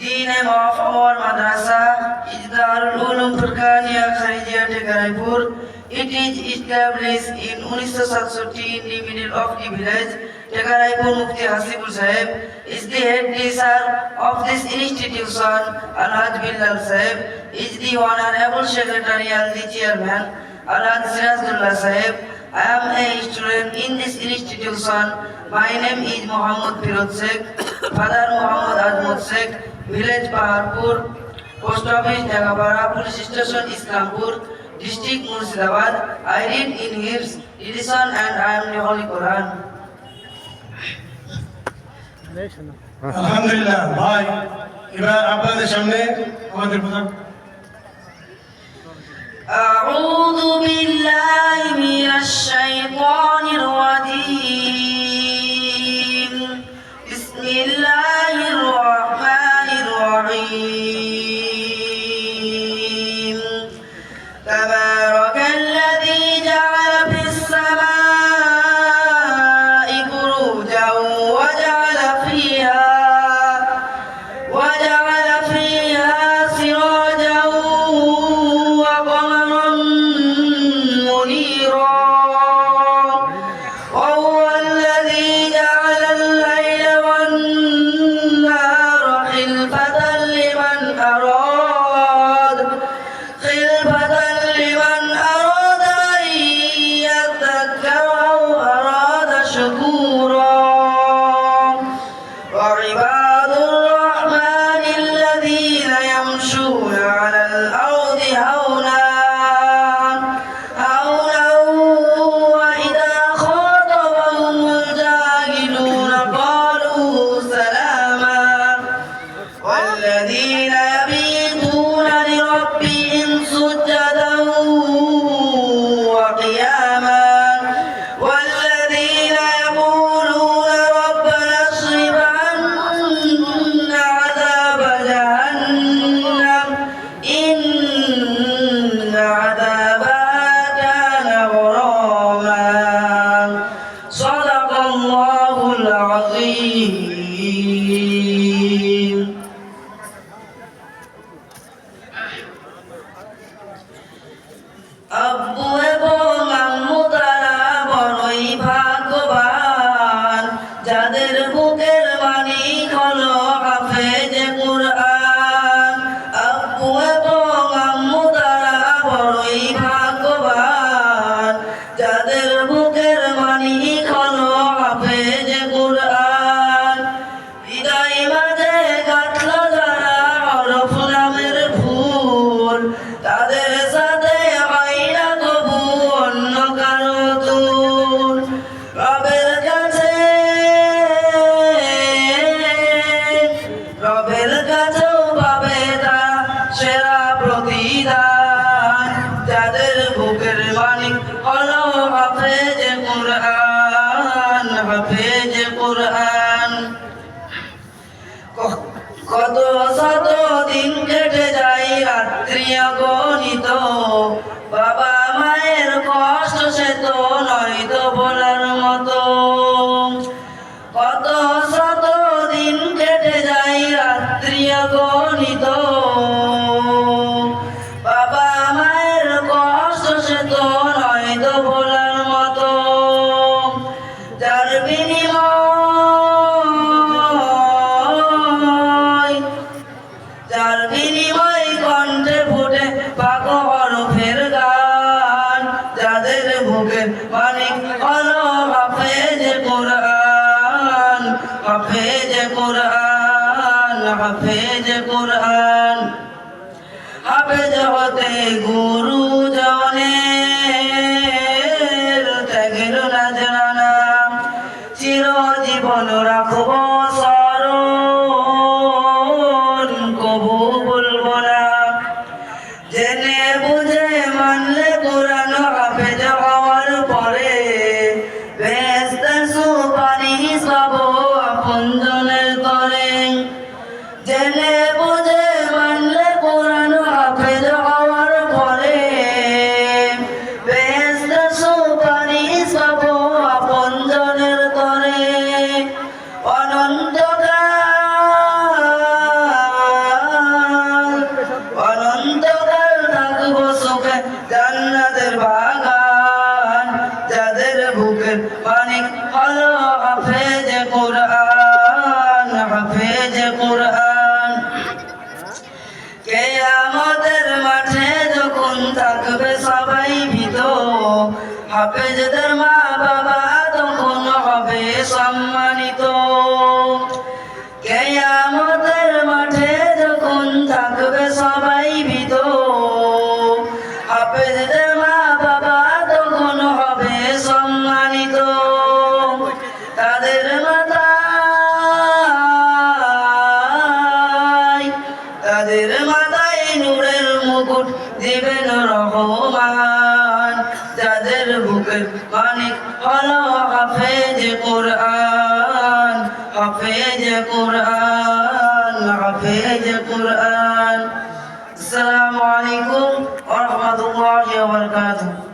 Our madrasa is Darul Ulum Furqaniya Kharijia Tekaraipur. It is established in 1967 in the middle of the village. Tekaraipur Mufti Hasibul Sahib is the head teacher of this institution. Alhaj Bilal Sahib is the honorable secretary and the chairman. Alhaj Sirajullah Sahib I am a student in this institution. My name is Muhammad Firod Sheikh, father Muhammad Azmud Sheikh, village Paharpur, post office Jagabara, police station Islampur, district Murshidabad. I read in his edition and I am the Holy Quran. আলহামদুলিল্লাহ ভাই এবার আপনাদের সামনে আমাদের প্রধান أعوذ بالله من الشيطان الرجيم بسم الله الرحمن প্রতিদান। যাদের বুকের মানিক হলো হাফেজ কোরআন হাফেজ কুরআন। কত শত দিন কেটে হাফেজ হতে গুরু জনের হাফেজদের মা বাবা তখন হবে সম্মানিত। কেয়ামতের মাঠে যখন থাকবে সবাই ভীত, হাফেজদের মা বাবা তখন হবে সম্মানিত। তাদের মাথায় তাদের মাথায় নূরের মুকুট দিবেন রহমান। বুকের মানিক হলো হাফেজ কোরআন হাফেজ কোরআন হাফেজ কোরআন। আসসালামু আলাইকুম ওয়া ওয়া বারাকাতুহু